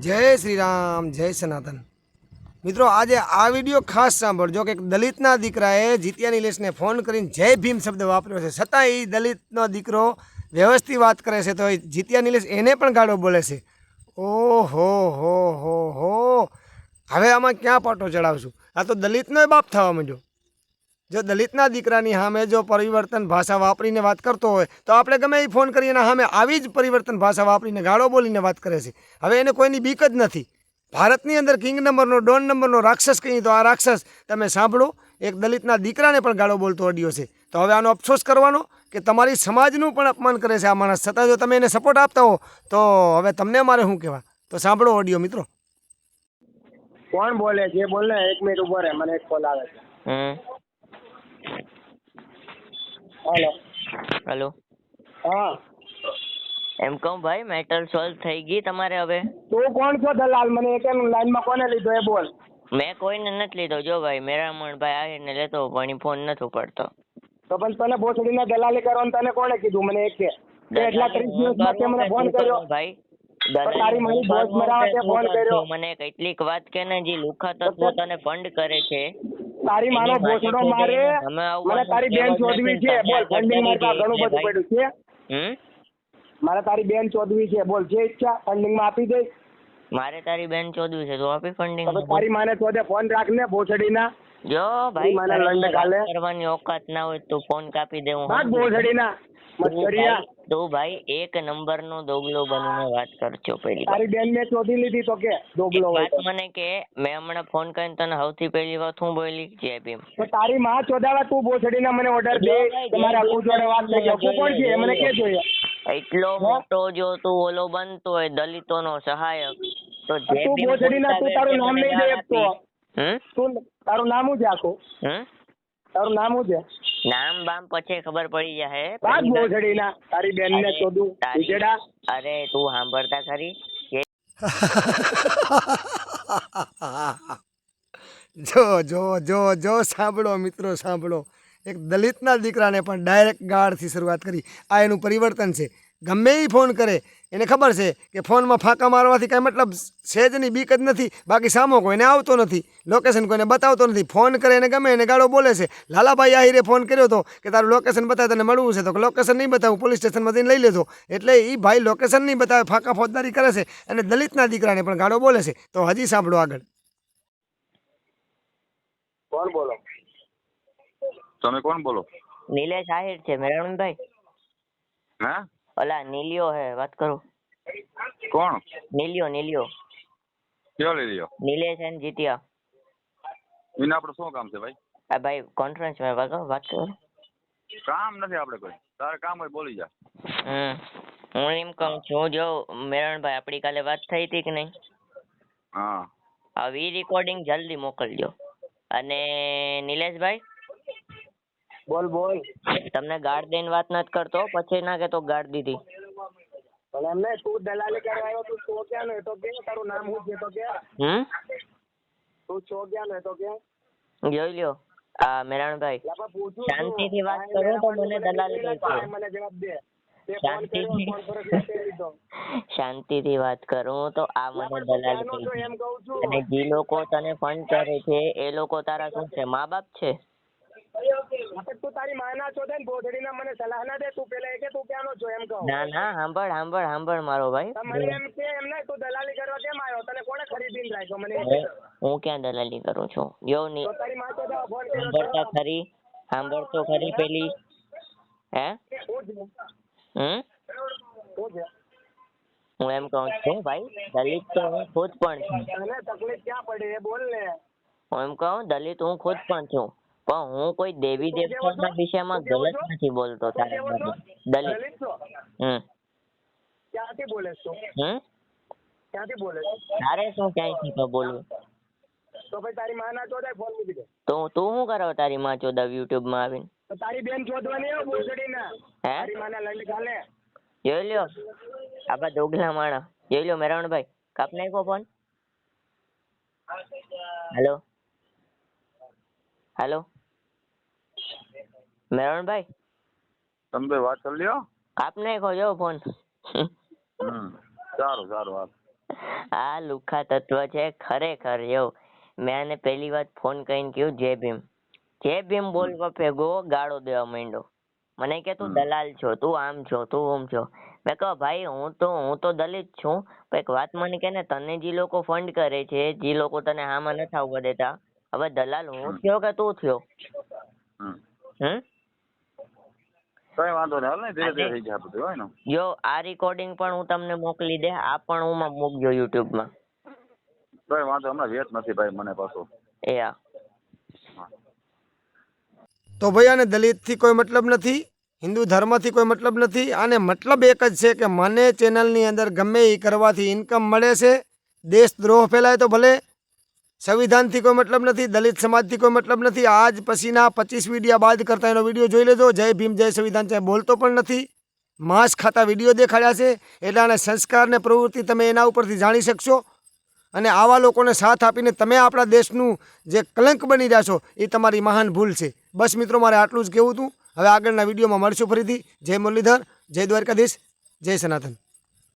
જય શ્રી રામ, જય સનાતન. મિત્રો, આજે આ વીડિયો ખાસ સાંભળજો કે દલિતના દીકરાએ જીતિયા નિલેશને ફોન કરીને જય ભીમ શબ્દ વાપર્યો છે. છતાં એ દલિતનો દીકરો વ્યવસ્થિત વાત કરે છે તો જીતિયા નિલેશ એને પણ ગાળો બોલે છે. ઓહો, હો હો હો. હવે આમાં ક્યાં પાટો ચડાવશું? આ તો દલિતનો બાપ થવા માંડ્યો. જો દલિતના દીકરાની સામે જો પરિવર્તન ભાષા વાપરીને વાત કરતો હોય તો આપણે ગમે એ ફોન કરીએ એના સામે આવી જ પરિવર્તન ભાષા વાપરીને ગાળો બોલીને વાત કરે છે. હવે એને કોઈની બીક જ નથી. ભારતની અંદર કિંગ નંબરનો ડોન નંબરનો રાક્ષસ કહીએ તો આ રાક્ષસ તમે સાંભળો એક દલિતના દીકરાને પણ ગાળો બોલતો અડ્યો છે. તો હવે આનો અફસોસ કરવાનો કે તમારી સમાજનું પણ અપમાન કરે છે આ માણસ. છતાં જો તમે એને સપોર્ટ આપતા હો તો હવે તમને મારે શું કહેવા? તો સાંભળો ઓડિયો મિત્રો. કોણ બોલે છે? બોલે એક મિનિટ ઊભો રહે મને એક કોલ આવે છે. હમ. હાલો. હેલો. હા. એમ કહું ભાઈ મેટર સોલ્વ થઈ ગઈ તમારે હવે? તું કોણ છો દલાલ? મને એક લાઈનમાં કોને લીધો એ બોલ. મેં કોઈને નથી લીધો. જો ભાઈ મેરામણ ભાઈ આવીને લેતો પણ ફોન નથી ઉપાડતો. તો પણ તને ભોસડીને દલાલી કરવાનું તને કોણે કીધું? મને એક એટલા ત્રીસ દિવસ માટે મને ફોન કર્યો. ભાઈ. મને કેટલીક વાત કે ને જે લુખા તત્વો તને ફંડ કરે છે. તારી માનો ભોસડો મારે. મને તારી બેન ચોધવી છે. બોલ ફંડિંગમાં કરતા ઘણું બધું પડ્યું છે. મારે તારી બેન ચોધવી છે. બોલ જે ઈચ્છા ફંડિંગમાં આપી દે મારે તારી બેન ચોદવી છે. તો આપી ફંડિંગ તારી માને ચોધે ફોન રાખ ને ભોસડીના. જો ભાઈ મને લંડ કાલે. કરવાની ઓકાત ના હોય તો ફોન કાપી દે હું. ભોસડીના. તું મસ્કરિયા ભાઈ- તું ભાઈ એક નંબર નો દોગલો બનીને વાત કરજો પેલી તારી બેન મેં શોધી લીધી તો કે દોગલો વાત મને કે મેં હમણાં ફોન કરીને તને સૌથી પહેલી વાત હું બોલી? જે ભીમ. તો તારી માં ચોદાવા તું ભોસડીના મને ઓર્ડર દે તમારા જો જોડે વાત થઈ જો કોણ છે? મને કે જોઈએ. એટલો મોટો જો તું ઓલો બનતો હોય દલિતોનો સહાયક તો જય તું ભોસડીના તું તારું નામ નહીં દે તો. તું તારું નામ છે આખું? હમ? તારું નામ શું છે? નામ બામ પછી ખબર પડી જશે પહેલી વાત- તારી બેન ને ચોદું ઉજેડા. અરે તું સાંભળતા ખરી? કે જો જો જો જો સાંભળો મિત્રો સાંભળો. એક દલિતના દીકરાને પણ ડાયરેક્ટ ગાળથી શરૂઆત કરી. આ એનું પરિવર્તન છે. ગમે એ ફોન કરે. એને ખબર છે કે ફોનમાં ફાંકા મારવાથી કાંઈ મતલબ સહેજની બીક જ નથી. બાકી સામો કોઈને આવતો નથી લોકેશન કોઈને બતાવતો નથી. ફોન કરે એને ગમે એને ગાળો બોલે છે. લાલાભાઈ આહિરે ફોન કર્યો હતો કે તારું લોકેશન બતાવે તને મળવું છે તો લોકેશન નહીં બતાવું પોલીસ સ્ટેશનમાં જઈને લઈ લેજો. એટલે એ ભાઈ લોકેશન નહીં બતાવે ફાંકા ફોજદારી કરે છે અને દલિતના દીકરાને પણ ગાળો બોલે છે. તો હજી સાંભળો આગળ. કોણ બોલો? તમે કોણ બોલો? નિલેશ આહિર છે મેરણભાઈ. હે? ઓલા નીલિયો હે વાત કરું? કોણ? નીલિયો નીલિયો. કયો નીલિયો? નીલેશ એન જીતિયા. એને આપણે શું કામ છે ભાઈ? આ ભાઈ કોન્ફરન્સમાં વાત વાત કરો? કામ નથી આપણે કોઈ. તારે કામ હોય બોલી જા. હમ. હું એમ કહું છું જો મેરણભાઈ આપણી કાલે વાત થઈ હતી કે નહીં? હા. હવે ઈ રેકોર્ડિંગ જલ્દી મોકલજો. અને નિલેશભાઈ? બોલ બોલ. તમને ગાળ દઈને વાત નથી કરતો પછી ના કે તો ગાળ દીધી. ભલે તું દલાલી કરવા આવ્યો? તું છો ક્યાં નો? તો કે તારું નામ શું છે તો કે. હમ? તું છો ક્યાં નો? તો કે. જોઈ લ્યો આ મેરાણભાઈ શાંતિથી વાત કરો તો મને દલાલી કર્યો, મને જવાબ દે. શાંતિથી. વાત કરું તો આ મને દલાલી અને જે લોકો તને ફંડ કરે છે એ લોકો તારા શું છે? મા બાપ છે? તું તારી માના છો ને ભોસડીના મને સલાહ ના દે. તું પેલા કે તું ક્યાંનો છો એમ કહું. ના ના સાંભળ સાંભળ સાંભળ મારો તો મને એમ કે એમ નહીં તું દલાલી કરવા કેમ આવ્યો? તને કોણે ખરીદીને રાખ્યો? મને હું ક્યાં દલાલી કરું છું? જો ની તારી માં તો ફોન કર્યો સાંભળતા તો ખરી પેલી. હે? હમ? હું એમ કહું છું ભાઈ દલિત તો હું ખુદ પણ છું. તકલીફ ક્યાં પડી? એ બોલ ને. હું એમ કહું દલિત હું ખુદ પણ છું. પણ હું કોઈ દેવી દેવતાના વિષયમાં ગલત નથી બોલતો તારે દલિત. હમ. ક્યાંથી બોલે છો હમ? ક્યાંથી બોલે છો? તારે શું ક્યાંયથી તો બોલવું? તો ભાઈ તારી માં ના ચોદાય ફોન મૂકી દે. તો તું શું કરો તારી માં ચોદાવ યુટ્યુબમાં આવીને? તો તારી બેન ચોદવાની હો બોલડી ના હે? તારી માના લંડ ખાલે. જોઈ લ્યો આપા દોગલા માણા જોઈ લ્યો મેરાણભાઈ કાપ નાખો ફોન હેલો હેલો મેરાણભાઈ તમે વાત કરી લ્યો. આપને નાખ્યો જો ફોન. સારું સારું વાત આ લુખા તત્વ છે ખરેખર જો. મેં આને પહેલી વાત ફોન કરીને કહ્યું જય ભીમ. જય ભીમ બોલવા ફેગો ગાળો દેવા માંડ્યો મને કે તું દલાલ છો તું આમ છો તું આમ છો. મેં કહો ભાઈ હું તો હું તો દલિત છું પણ એક વાત મને કે ને તને જે લોકો ફંડ કરે છે જે લોકો તને હામાં નથી આવવા દેતા હવે દલાલ હું થયો કે તું થયો? હમ? કઈ વાંધો નહીં. હાલ ને ધીરે ધીરે થઈ જાય બધું હોય ને? જો આ રેકોર્ડિંગ પણ હું તમને મોકલી દે આ પણ હું મૂકજો યુટ્યુબમાં કઈ વાંધો હમણાં વેત નથી ભાઈ મને પાછો. એ હા. તો ભાઈ આને દલિતથી કોઈ મતલબ નથી? હિન્દુ ધર્મથી કોઈ મતલબ નથી? આને મતલબ એક જ છે કે મને ચેનલની અંદર ગમે એ કરવાથી ઇન્કમ મળે છે. દેશદ્રોહ ફેલાય તો ભલે સંવિધાનથી કોઈ મતલબ નથી, દલિત સમાજથી કોઈ મતલબ નથી. આજ પછીના પચીસ વિડીયા બાદ કરતા એનો વીડિયો જોઈ લેજો. જય ભીમ, જય સંવિધાન. છે બોલતો પણ નથી. માંસ ખાતા વીડિયો દેખાડ્યા છે. એટલે આને સંસ્કારને પ્રવૃત્તિ તમે એના ઉપરથી જાણી શકશો. અને આવા લોકોને સાથ આપીને તમે આપણા દેશનું જે કલંક બની રહ્યા છો, એ તમારી મહાન ભૂલ છે. બસ મિત્રો, મારે આટલું જ કહેવું હતું. હવે આગળના વિડીયોમાં મળશું ફરીથી. જય મુરલીધર, જય દ્વારકાધીશ, જય સનાતન.